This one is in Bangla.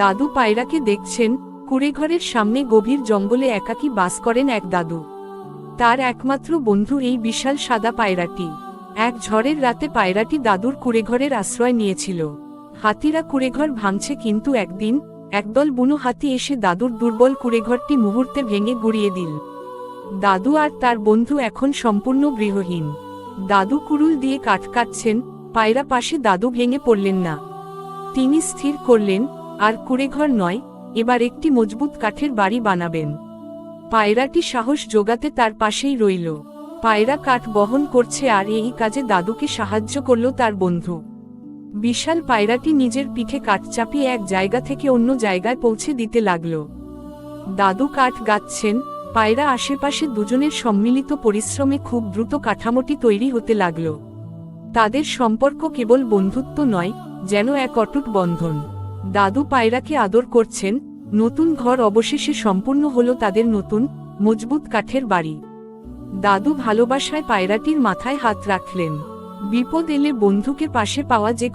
দাদু পায়রাকে দেখছেন, কুড়েঘরের সামনে গভীর জঙ্গলে একাকী বাস করেন এক দাদু। তার একমাত্র বন্ধু এই বিশাল সাদা পায়রাটি। এক ঝড়ের রাতে পায়রাটি দাদুর কুড়েঘরের আশ্রয় নিয়েছিল। হাতিরা কুড়েঘর ভাঙছে কিন্তু একদিন, একদল বুনো হাতি এসে দাদুর দুর্বল কুড়েঘরটি মুহূর্তে ভেঙে গুড়িয়ে দিল। দাদু আর তার বন্ধু এখন সম্পূর্ণ গৃহহীন। দাদু কুড়ুল দিয়ে কাঠ কাটছেন, পায়রা পাশে দাদু ভেঙে পড়লেন না। তিনি স্থির করলেন আর কুড়েঘর নয়, এবার একটি মজবুত কাঠের বাড়ি বানাবেন। পায়রাটি সাহস জোগাতে তার পাশেই রইল। পায়রা কাঠ বহন করছে আর এই কাজে দাদুকে সাহায্য করল তার বন্ধু। বিশাল পায়রাটি নিজের পিঠে কাঠ চাপিয়ে এক জায়গা থেকে অন্য জায়গায় পৌঁছে দিতে লাগল। দাদু কাঠ গাচ্ছেন পায়রা আশেপাশে দুজনের সম্মিলিত পরিশ্রমে খুব দ্রুত কাঠামোটি তৈরি হতে লাগল। তাদের সম্পর্ক কেবল বন্ধুত্ব নয়, যেন এক অটুট বন্ধন। দাদু পায়রাকে আদর করছেন, নতুন ঘর অবশেষে সম্পূর্ণ হলো তাদের নতুন, মজবুত কাঠের বাড়ি। দাদু ভালোবাসায় পায়রাটির মাথায় হাত রাখলেন। বিপদ এলে বন্ধুকে পাশে পাওয়া যে